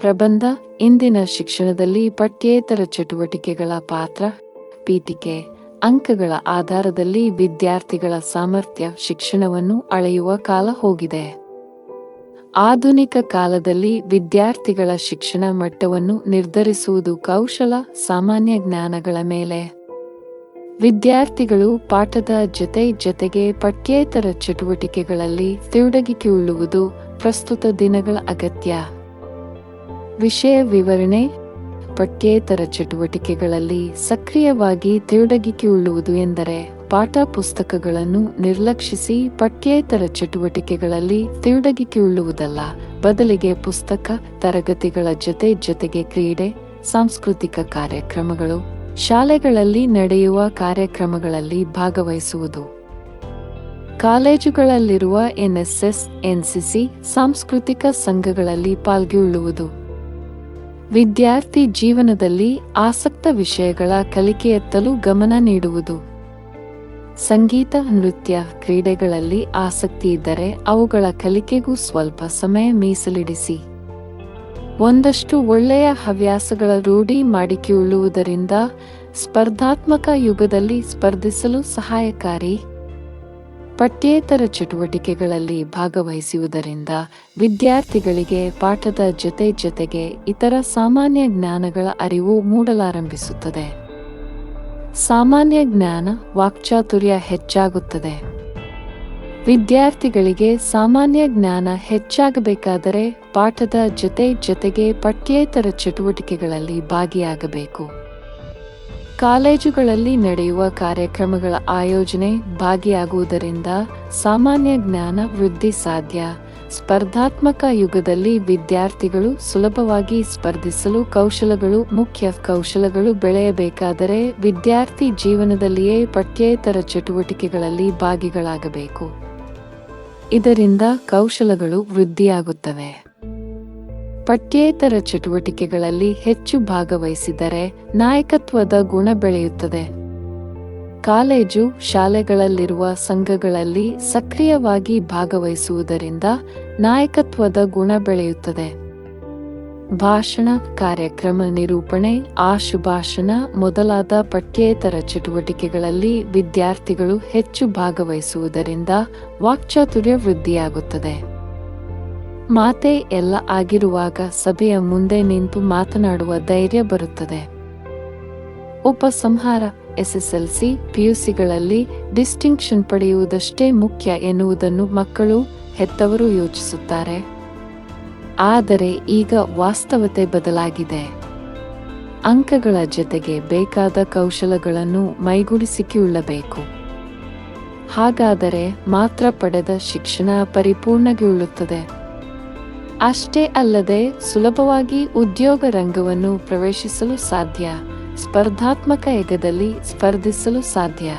ಪ್ರಬಂಧ, ಇಂದಿನ ಶಿಕ್ಷಣದಲ್ಲಿ ಪಠ್ಯೇತರ ಚಟುವಟಿಕೆಗಳ ಪಾತ್ರ, ಪೀಠಿಕೆ, ಅಂಕಗಳ ಆಧಾರದಲ್ಲಿ ವಿದ್ಯಾರ್ಥಿಗಳ ಸಾಮರ್ಥ್ಯ, ಶಿಕ್ಷಣವನ್ನು ಅಳೆಯುವ ಕಾಲ ಹೋಗಿದೆ. ಆಧುನಿಕ ಕಾಲದಲ್ಲಿ ವಿದ್ಯಾರ್ಥಿಗಳ ಶಿಕ್ಷಣ ಮಟ್ಟವನ್ನು ನಿರ್ಧರಿಸುವುದು ಕೌಶಲ, ಸಾಮಾನ್ಯ ಜ್ಞಾನಗಳ ಮೇಲೆ. ವಿದ್ಯಾರ್ಥಿಗಳು ಪಾಠದ ಜೊತೆ ಜೊತೆಗೆ ಪಠ್ಯೇತರ ಚಟುವಟಿಕೆಗಳಲ್ಲಿ ತೊಡಗಿಕೊಳ್ಳುವುದು ಪ್ರಸ್ತುತ ದಿನಗಳ ಅಗತ್ಯ. ವಿಷಯ ವಿವರಣೆ ಪಠ್ಯೇತರ ಚಟುವಟಿಕೆಗಳಲ್ಲಿ ಸಕ್ರಿಯವಾಗಿ ತಿರುಡಗಿಕೊಳ್ಳುವುದು ಎಂದರೆ ಪಾಠ ಪುಸ್ತಕಗಳನ್ನು ನಿರ್ಲಕ್ಷಿಸಿ ಪಠ್ಯೇತರ ಚಟುವಟಿಕೆಗಳಲ್ಲಿ ತಿರುಡಗಿಕೊಳ್ಳುವುದಲ್ಲ ಬದಲಿಗೆ ಪುಸ್ತಕ, ತರಗತಿಗಳ ಜೊತೆ ಜೊತೆಗೆ ಕ್ರೀಡೆ, ಸಾಂಸ್ಕೃತಿಕ ಕಾರ್ಯಕ್ರಮಗಳು, ಶಾಲೆಗಳಲ್ಲಿ ನಡೆಯುವ ಕಾರ್ಯಕ್ರಮಗಳಲ್ಲಿ ಭಾಗವಹಿಸುವುದು. ಕಾಲೇಜುಗಳಲ್ಲಿರುವ ಎನ್ಎಸ್ಎಸ್, ಎನ್ಸಿಸಿ, ಸಾಂಸ್ಕೃತಿಕ ಸಂಘಗಳಲ್ಲಿ ಪಾಲ್ಗೊಳ್ಳುವುದು. ವಿದ್ಯಾರ್ಥಿ ಜೀವನದಲ್ಲಿ ಆಸಕ್ತ ವಿಷಯಗಳ ಕಲಿಕೆಯತ್ತಲೂ ಗಮನ ನೀಡುವುದು. ಸಂಗೀತ, ನೃತ್ಯ ಕ್ರೀಡೆಗಳಲ್ಲಿ ಆಸಕ್ತಿ ಇದ್ದರೆ ಅವುಗಳ ಕಲಿಕೆಗೂ ಸ್ವಲ್ಪ ಸಮಯ ಮೀಸಲಿಡಿಸಿ. ಒಂದಷ್ಟು ಒಳ್ಳೆಯ ಹವ್ಯಾಸಗಳ ರೂಢಿ ಮಾಡಿಕೊಳ್ಳುವುದರಿಂದ ಸ್ಪರ್ಧಾತ್ಮಕ ಯುಗದಲ್ಲಿ ಸ್ಪರ್ಧಿಸಲು ಸಹಾಯಕಾರಿ. ಪಠ್ಯೇತರ ಚಟುವಟಿಕೆಗಳಲ್ಲಿ ಭಾಗವಹಿಸುವುದರಿಂದ ವಿದ್ಯಾರ್ಥಿಗಳಿಗೆ ಪಾಠದ ಜೊತೆ ಜೊತೆಗೆ ಇತರ ಸಾಮಾನ್ಯ ಜ್ಞಾನಗಳ ಅರಿವು ಮೂಡಲಾರಂಭಿಸುತ್ತದೆ. ಸಾಮಾನ್ಯ ಜ್ಞಾನ ವಾಕ್ಚಾತುರ್ಯ ಹೆಚ್ಚಾಗುತ್ತದೆ. ವಿದ್ಯಾರ್ಥಿಗಳಿಗೆ ಸಾಮಾನ್ಯ ಜ್ಞಾನ ಹೆಚ್ಚಾಗಬೇಕಾದರೆ ಪಾಠದ ಜೊತೆ ಜೊತೆಗೆ ಪಠ್ಯೇತರ ಚಟುವಟಿಕೆಗಳಲ್ಲಿ ಭಾಗಿಯಾಗಬೇಕು. ಕಾಲೇಜುಗಳಲ್ಲಿ ನಡೆಯುವ ಕಾರ್ಯಕ್ರಮಗಳ ಆಯೋಜನೆ ಭಾಗಿಯಾಗುವುದರಿಂದ ಸಾಮಾನ್ಯ ಜ್ಞಾನ ವೃದ್ಧಿ ಸಾಧ್ಯ. ಸ್ಪರ್ಧಾತ್ಮಕ ಯುಗದಲ್ಲಿ ವಿದ್ಯಾರ್ಥಿಗಳು ಸುಲಭವಾಗಿ ಸ್ಪರ್ಧಿಸಲು ಕೌಶಲಗಳು ಮುಖ್ಯ ಕೌಶಲಗಳು ಬೆಳೆಯಬೇಕಾದರೆ ವಿದ್ಯಾರ್ಥಿ ಜೀವನದಲ್ಲಿಯೇ ಪಠ್ಯೇತರ ಚಟುವಟಿಕೆಗಳಲ್ಲಿ ಭಾಗಿಗಳಾಗಬೇಕು. ಇದರಿಂದ ಕೌಶಲಗಳು ವೃದ್ಧಿಯಾಗುತ್ತವೆ. ಪಠ್ಯೇತರ ಚಟುವಟಿಕೆಗಳಲ್ಲಿ ಹೆಚ್ಚು ಭಾಗವಹಿಸಿದರೆ ನಾಯಕತ್ವದ ಗುಣ ಬೆಳೆಯುತ್ತದೆ. ಕಾಲೇಜು, ಶಾಲೆಗಳಲ್ಲಿರುವ ಸಂಘಗಳಲ್ಲಿ ಸಕ್ರಿಯವಾಗಿ ಭಾಗವಹಿಸುವುದರಿಂದ ನಾಯಕತ್ವದ ಗುಣ ಬೆಳೆಯುತ್ತದೆ. ಭಾಷಣ, ಕಾರ್ಯಕ್ರಮ ನಿರೂಪಣೆ, ಆಶುಭಾಷಣ ಮೊದಲಾದ ಪಠ್ಯೇತರ ಚಟುವಟಿಕೆಗಳಲ್ಲಿ ವಿದ್ಯಾರ್ಥಿಗಳು ಹೆಚ್ಚು ಭಾಗವಹಿಸುವುದರಿಂದ ವಾಕ್ಚಾತುರ್ಯ ವೃದ್ಧಿಯಾಗುತ್ತದೆ. ಮಾತೆ ಎಲ್ಲ ಆಗಿರುವಾಗ ಸಭೆಯ ಮುಂದೆ ನಿಂತು ಮಾತನಾಡುವ ಧೈರ್ಯ ಬರುತ್ತದೆ. ಉಪಸಂಹಾರ ಎಸ್ಎಸ್ಎಲ್ಸಿ, ಪಿಯುಸಿಗಳಲ್ಲಿ ಡಿಸ್ಟಿಂಕ್ಷನ್ ಪಡೆಯುವುದಷ್ಟೇ ಮುಖ್ಯ ಎನ್ನುವುದನ್ನು ಮಕ್ಕಳು ಹೆತ್ತವರು ಯೋಚಿಸುತ್ತಾರೆ. ಆದರೆ ಈಗ ವಾಸ್ತವತೆ ಬದಲಾಗಿದೆ. ಅಂಕಗಳ ಜೊತೆಗೆ ಬೇಕಾದ ಕೌಶಲಗಳನ್ನು ಮೈಗೂಡಿಸಿಕೊಳ್ಳಬೇಕು. ಹಾಗಾದರೆ ಮಾತ್ರ ಪಡೆದ ಶಿಕ್ಷಣ ಪರಿಪೂರ್ಣಗೊಳ್ಳುತ್ತದೆ. ಅಷ್ಟೇ ಅಲ್ಲದೆ ಸುಲಭವಾಗಿ ಉದ್ಯೋಗ ರಂಗವನ್ನು ಪ್ರವೇಶಿಸಲು ಸಾಧ್ಯ ಸ್ಪರ್ಧಾತ್ಮಕ ಯುಗದಲ್ಲಿ ಸ್ಪರ್ಧಿಸಲು ಸಾಧ್ಯ.